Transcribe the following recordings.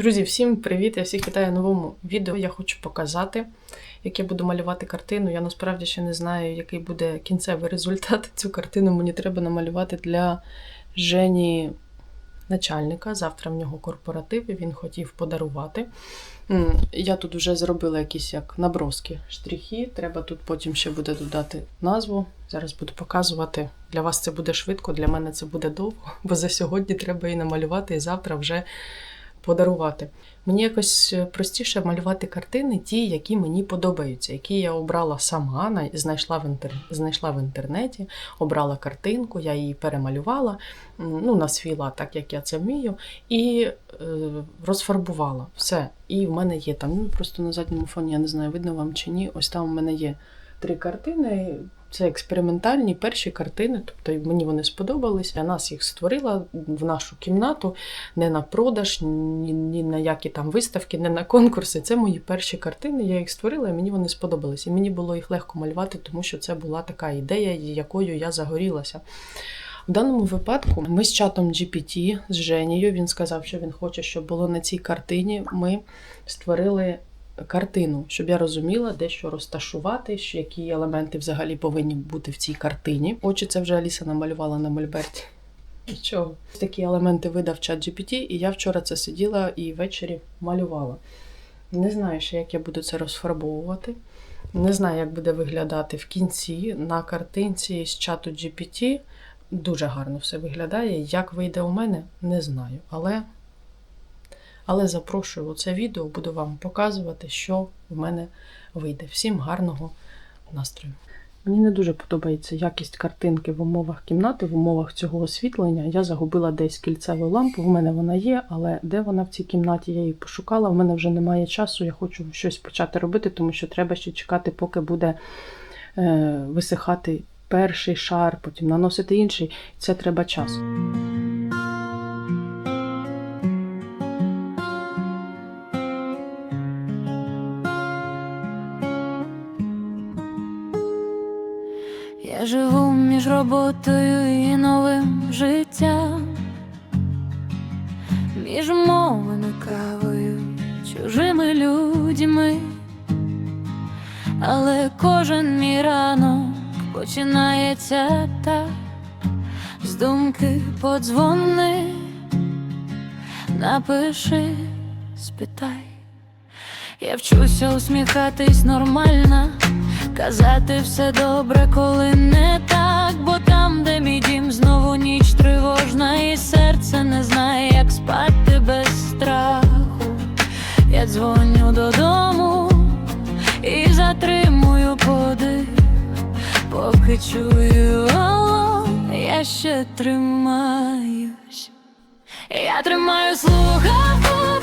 Друзі, всім привіт! Я всіх вітаю новому відео. Я хочу показати, як я буду малювати картину. Я насправді ще не знаю, який буде кінцевий результат. Цю картину мені треба намалювати для Жені начальника. Завтра в нього корпоратив, і він хотів подарувати. Я тут вже зробила якісь як наброски штрихи. Треба тут потім ще буде додати назву. Зараз буду показувати. Для вас це буде швидко, для мене це буде довго, бо за сьогодні треба і намалювати, і завтра вже подарувати. Мені якось е, простіше малювати картини, ті, які мені подобаються, які я обрала сама, знайшла в, інтер... знайшла в інтернеті, обрала картинку, я її перемалювала ну, на свій лад, так як я це вмію, і е, розфарбувала все. І в мене є там, ну просто на задньому фоні, я не знаю, видно вам чи ні. Ось там у мене є три картини. Це експериментальні перші картини, тобто мені вони сподобались. Я нас їх створила в нашу кімнату не на продаж, ні, ні на які там виставки, не на конкурси. Це мої перші картини. Я їх створила, і мені вони сподобались. І мені було їх легко малювати, тому що це була така ідея, якою я загорілася. В даному випадку ми з чатом GPT, з Женією, він сказав, що він хоче, щоб було на цій картині. Ми створили картину, щоб я розуміла, де що розташувати, які елементи взагалі повинні бути в цій картині. Очі це вже Аліса намалювала на мольберті. Нічого. Такі елементи видав чат GPT, і я вчора це сиділа і ввечері малювала. Не знаю ще, як я буду це розфарбовувати. Не знаю, як буде виглядати в кінці на картинці з чату GPT. Дуже гарно все виглядає. Як вийде у мене, не знаю. Але, але запрошую у це відео, буду вам показувати, що в мене вийде. Всім гарного настрою. Мені не дуже подобається якість картинки в умовах кімнати, в умовах цього освітлення. Я загубила десь кільцеву лампу. В мене вона є, але де вона в цій кімнаті? Я її пошукала. В мене вже немає часу. Я хочу щось почати робити, тому що треба ще чекати, поки буде е, висихати перший шар, потім наносити інший. Це треба час. Я живу між роботою і новим життям, між мовами, кавою, чужими людьми, але кожен мій ранок починається так, з думки подзвони, напиши, спитай. Я вчуся усміхатись нормально, казати все добре, коли не так, бо там, де мій дім, знову ніч тривожна, і серце не знає, як спати без страху. Я дзвоню додому і затримую подих, поки чую алло, я ще тримаюсь. Я тримаю слухавку,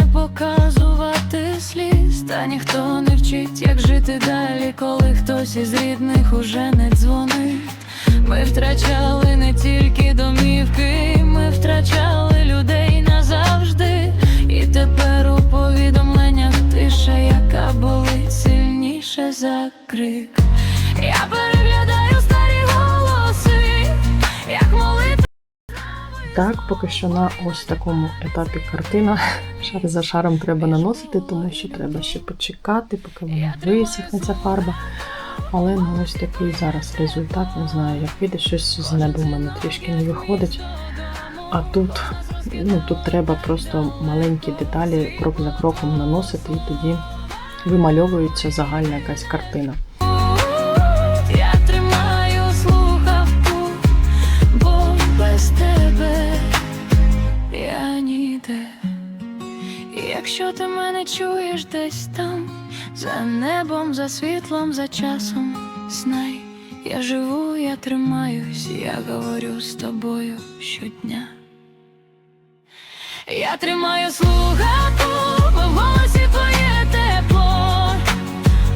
не показувати сліз, та ніхто не вчить, як жити далі, коли хтось із рідних уже не дзвонить. Ми втрачали не тільки домівки, ми втрачали людей назавжди. І тепер у повідомленнях тиша, яка болить сильніше за крик. Я Так, поки що на ось такому етапі картина. Шар за шаром треба наносити, тому що треба ще почекати, поки вона висохне ця фарба. Але ну ось такий зараз результат, не знаю, як вийде, щось з неба в мене трішки не виходить. А тут, ну, тут треба просто маленькі деталі крок за кроком наносити, і тоді вимальовується загальна якась картина. Якщо ти мене чуєш десь там, за небом, за світлом, за часом, знай, я живу, я тримаюсь, я говорю з тобою щодня. Я тримаю слухавку, бо в голосі твоє тепло.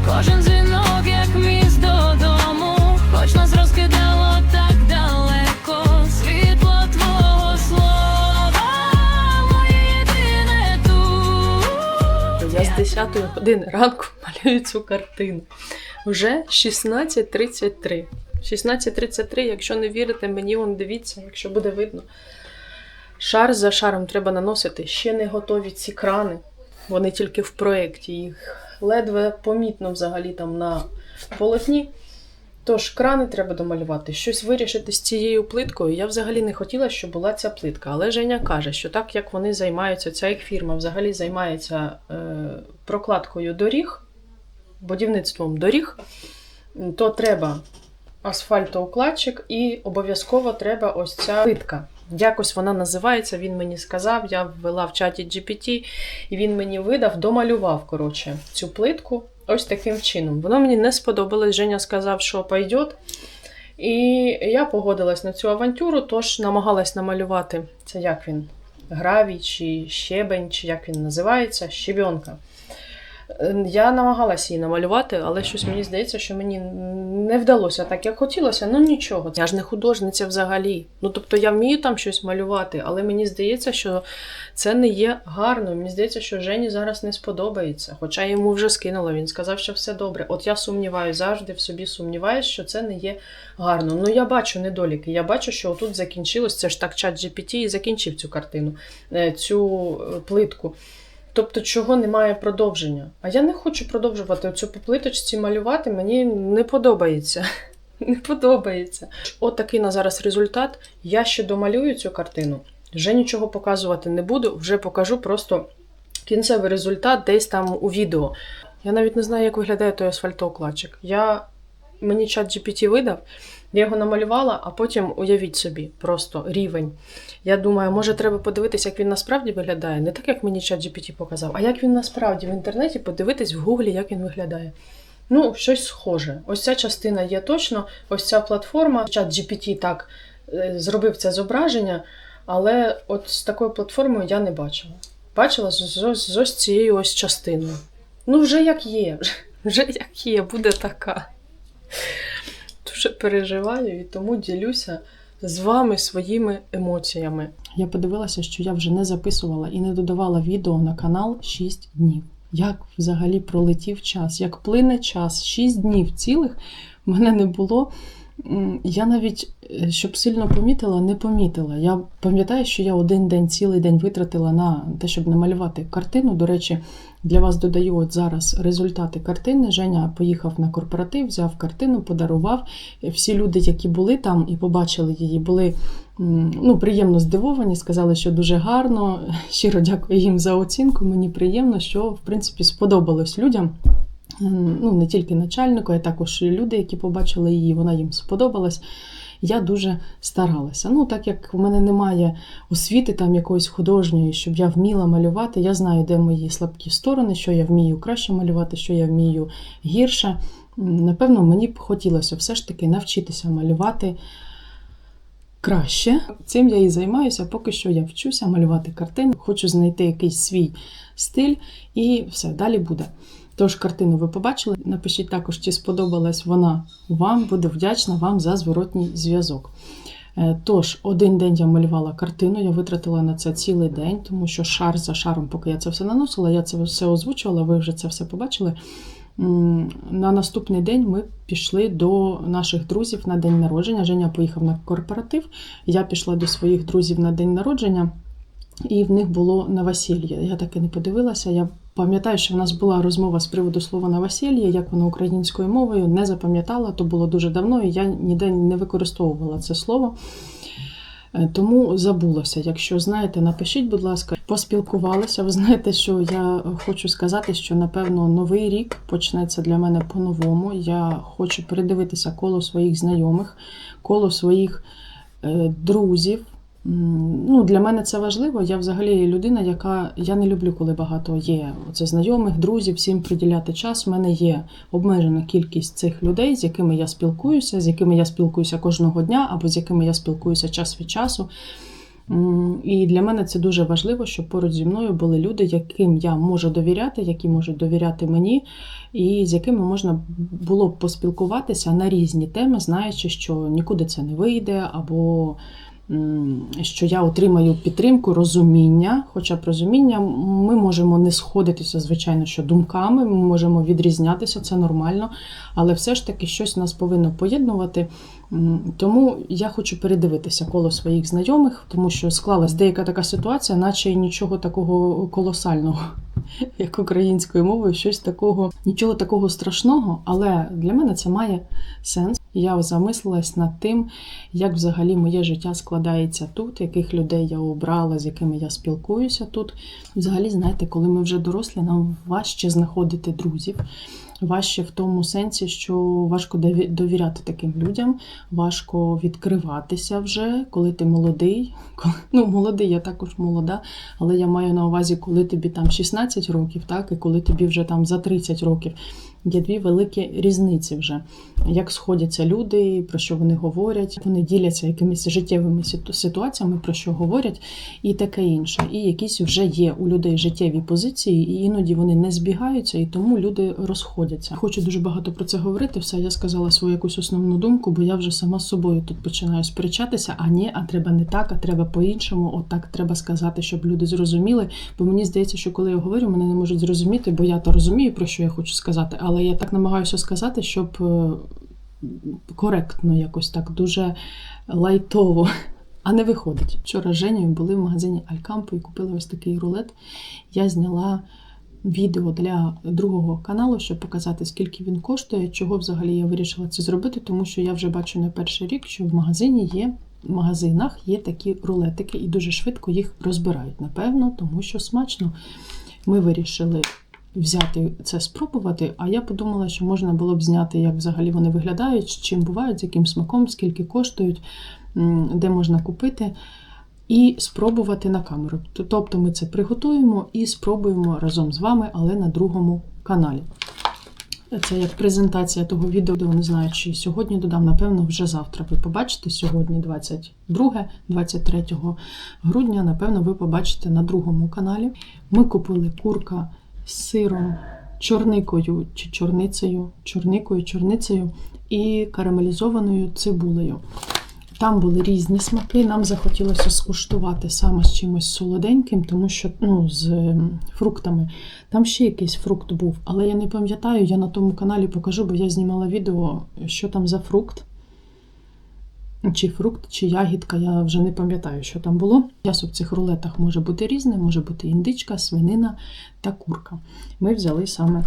Кожен 10 години ранку малюю цю картину. Вже 16.33. 16.33, якщо не вірите мені, вон дивіться, якщо буде видно. Шар за шаром треба наносити. Ще не готові ці крани. Вони тільки в проєкті. Їх ледве помітно взагалі там на полотні. Тож крани треба домалювати. Щось вирішити з цією плиткою. Я взагалі не хотіла, щоб була ця плитка. Але Женя каже, що так як вони займаються, ця їх фірма взагалі займається е, прокладкою доріг, будівництвом доріг, то треба асфальтоукладчик і обов'язково треба ось ця плитка. Якось вона називається, він мені сказав, я ввела в чаті GPT, і він мені видав, домалював коротше, цю плитку ось таким чином. Воно мені не сподобалось. Женя сказав, що пойдет. І я погодилась на цю авантюру, тож намагалась намалювати це як він, гравій чи щебень, чи як він називається, щебенка. Е, Я намагалася її намалювати, але щось мені здається, що мені не вдалося так, як хотілося. Ну нічого. Я ж не художниця взагалі. Ну тобто я вмію там щось малювати, але мені здається, що це не є гарно. Мені здається, що Жені зараз не сподобається. Хоча йому вже скинула, він сказав, що все добре. От я сумніваюся, завжди в собі сумніваюся, що це не є гарно. Ну я бачу недоліки. Я бачу, що отут закінчилось. Це ж так чат GPT і закінчив цю картину, е, цю е, плитку. Тобто, чого немає продовження. А я не хочу продовжувати цю по плиточці малювати, мені не подобається. Не подобається. От такий на зараз результат. Я ще домалюю цю картину. Вже нічого показувати не буду, вже покажу просто кінцевий результат десь там у відео. Я навіть не знаю, як виглядає той асфальтоукладчик. Я... Мені чат GPT видав, я його намалювала, а потім уявіть собі, просто рівень. Я думаю, може треба подивитися, як він насправді виглядає. Не так, як мені чат GPT показав, а як він насправді в інтернеті подивитись в гуглі, як він виглядає. Ну, щось схоже. Ось ця частина є точно, ось ця платформа. Чат GPT так е, зробив це зображення, але от з такою платформою я не бачила. Бачила з, з, з ось цією ось частиною. Ну, вже як є, вже, вже як є, буде така. Дуже переживаю і тому ділюся з вами своїми емоціями. Я подивилася, що я вже не записувала і не додавала відео на канал 6 днів. Як взагалі пролетів час, як плине час, 6 днів цілих в мене не було. Я навіть, е, щоб сильно помітила, не помітила. Я пам'ятаю, що я один день, цілий день витратила на те, щоб намалювати картину. До речі, для вас додаю от зараз результати картини. Женя поїхав на корпоратив, взяв картину, подарував. Всі люди, які були там і побачили її, були ну, приємно здивовані, сказали, що дуже гарно. Щиро дякую їм за оцінку. Мені приємно, що в принципі сподобалось людям. Ну, не тільки начальнику, а також люди, які побачили її, вона їм сподобалась. Я дуже старалася. Ну, так як в мене немає освіти там якоїсь художньої, щоб я вміла малювати, я знаю, де мої слабкі сторони, що я вмію краще малювати, що я вмію гірше. Напевно, мені б хотілося все ж таки навчитися малювати краще. Цим я і займаюся. Поки що я вчуся малювати картини, хочу знайти якийсь свій стиль, і все, далі буде. Тож картину ви побачили. Напишіть також, чи сподобалась вона вам, буду вдячна вам за зворотній зв'язок. Е, Тож, один день я малювала картину, я витратила на це цілий день, тому що шар за шаром, поки я це все наносила, я це все озвучувала, ви вже це все побачили. На наступний день ми пішли до наших друзів на день народження. Женя поїхав на корпоратив. Я пішла до своїх друзів на день народження, і в них було новосілля. Я так і не подивилася. Я пам'ятаю, що в нас була розмова з приводу слова новосілля, як воно українською мовою, не запам'ятала, то було дуже давно, і я ніде не використовувала це слово. Е, Тому забулася. Якщо знаєте, напишіть, будь ласка, поспілкувалися. Ви знаєте, що я хочу сказати, що напевно новий рік почнеться для мене по-новому. Я хочу передивитися коло своїх знайомих, коло своїх е, друзів. Ну, для мене це важливо. Я взагалі людина, яка я не люблю, коли багато є оце знайомих, друзів, всім приділяти час. У мене є обмежена кількість цих людей, з якими я спілкуюся, з якими я спілкуюся кожного дня, або з якими я спілкуюся час від часу. І для мене це дуже важливо, щоб поруч зі мною були люди, яким я можу довіряти, які можуть довіряти мені, і з якими можна було б поспілкуватися на різні теми, знаючи, що нікуди це не вийде, або що я отримаю підтримку, розуміння. Хоча б розуміння, ми можемо не сходитися, звичайно, що думками, ми можемо відрізнятися, це нормально, але все ж таки щось нас повинно поєднувати. Тому я хочу передивитися коло своїх знайомих, тому що склалась деяка така ситуація, наче нічого такого колосального, як українською мовою, щось такого, нічого такого страшного, але для мене це має сенс. Я замислилась над тим, як взагалі моє життя складається тут, яких людей я обрала, з якими я спілкуюся тут. Взагалі, знаєте, коли ми вже дорослі, нам важче знаходити друзів. Важче в тому сенсі, що важко довіряти таким людям, важко відкриватися вже, коли ти молодий. Ну, молодий, я також молода, але я маю на увазі, коли тобі там 16 років, так, і коли тобі вже там за 30 років. Є дві великі різниці вже. Як сходяться люди, про що вони говорять, вони діляться якимись життєвими ситуаціями, про що говорять, і таке інше. І якісь вже є у людей життєві позиції, і іноді вони не збігаються, і тому люди розходяться. Хочу дуже багато про це говорити. Все, я сказала свою якусь основну думку, бо я вже сама з собою тут починаю сперечатися. А ні, а треба не так, а треба по-іншому. От так треба сказати, щоб люди зрозуміли. Бо мені здається, що коли я говорю, мене не можуть зрозуміти, бо я то розумію, про що я хочу сказати, але я так намагаюся сказати, щоб е, коректно, якось так дуже лайтово. А не виходить. Вчора з Женєю були в магазині Алькампо і купили ось такий рулет. Я зняла відео для другого каналу, щоб показати, скільки він коштує, чого взагалі я вирішила це зробити, тому що я вже бачу не перший рік, що в магазині є. В магазинах є такі рулетики, і дуже швидко їх розбирають. Напевно, тому що смачно. Ми вирішили взяти це спробувати. А я подумала, що можна було б зняти, як взагалі вони виглядають, з чим бувають, з яким смаком, скільки коштують, де можна купити. І спробувати на камеру. Тобто ми це приготуємо і спробуємо разом з вами, але на другому каналі. Це як презентація того відео, не знаю, чи сьогодні додам, напевно, вже завтра ви побачите. Сьогодні 22, 23 грудня, напевно, ви побачите на другому каналі. Ми купили курка з сиром, чорникою чи чорницею, чорникою, чорницею і карамелізованою цибулею. Там були різні смаки. Нам захотілося скуштувати саме з чимось солоденьким, тому що ну, з ем, фруктами. Там ще якийсь фрукт був, але я не пам'ятаю, я на тому каналі покажу, бо я знімала відео, що там за фрукт. Чи фрукт, чи ягідка, я вже не пам'ятаю, що там було. М'ясо в цих рулетах може бути різне, може бути індичка, свинина та курка. Ми взяли саме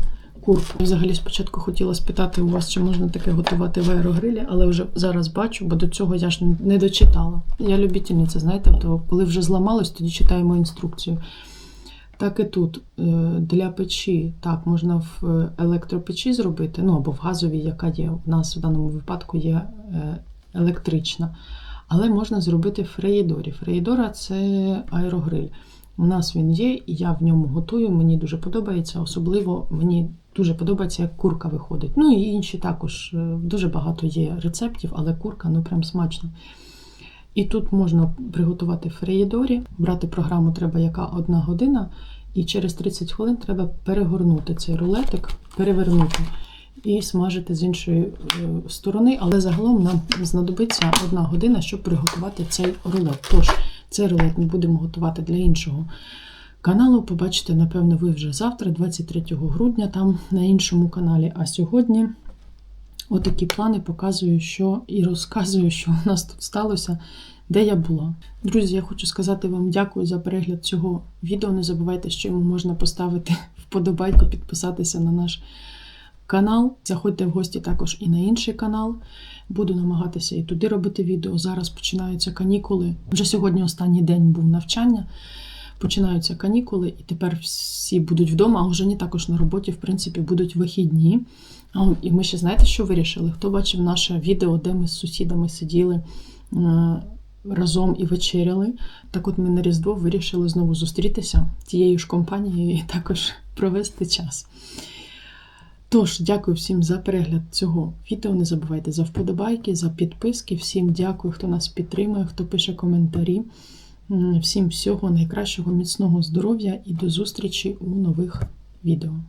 курку. Взагалі спочатку хотіла спитати у вас, чи можна таке готувати в аерогрилі, але вже зараз бачу, бо до цього я ж не дочитала. Я любительниця, знаєте, то коли вже зламалось, тоді читаємо інструкцію. Так і тут е, для печі, так, можна в електропечі зробити, ну або в газовій, яка є. У нас в даному випадку є е, електрична. Але можна зробити в фреїдорі. Фреїдора це аерогриль. У нас він є, і я в ньому готую. Мені дуже подобається. Особливо мені дуже подобається, як курка виходить. Ну і інші також е, дуже багато є рецептів, але курка ну прям смачна. І тут можна приготувати в фреїдорі. Брати програму треба яка одна година, і через 30 хвилин треба перегорнути цей рулетик, перевернути і смажити з іншої е, сторони. Але загалом нам знадобиться одна година, щоб приготувати цей рулет. Тож, цей рулет ми будемо готувати для іншого каналу. Побачите, напевно, ви вже завтра, 23 грудня, там на іншому каналі. А сьогодні отакі плани показую, що і розказую, що у нас тут сталося, де я була. Друзі, я хочу сказати вам дякую за перегляд цього відео. Не забувайте, що йому можна поставити вподобайку, підписатися на наш канал. Заходьте в гості також і на інший канал. Буду намагатися і туди робити відео. Зараз починаються канікули. Вже сьогодні останній день був навчання. Починаються канікули, і тепер всі будуть вдома, а вже не також на роботі, в принципі, будуть вихідні. І ми ще знаєте, що вирішили? Хто бачив наше відео, де ми з сусідами сиділи е, разом і вечеряли? Так от ми на Різдво вирішили знову зустрітися тією ж компанією і також провести час. Тож, дякую всім за перегляд цього відео. Не забувайте за вподобайки, за підписки. Всім дякую, хто нас підтримує, хто пише коментарі. Всім всього найкращого, міцного здоров'я і до зустрічі у нових відео.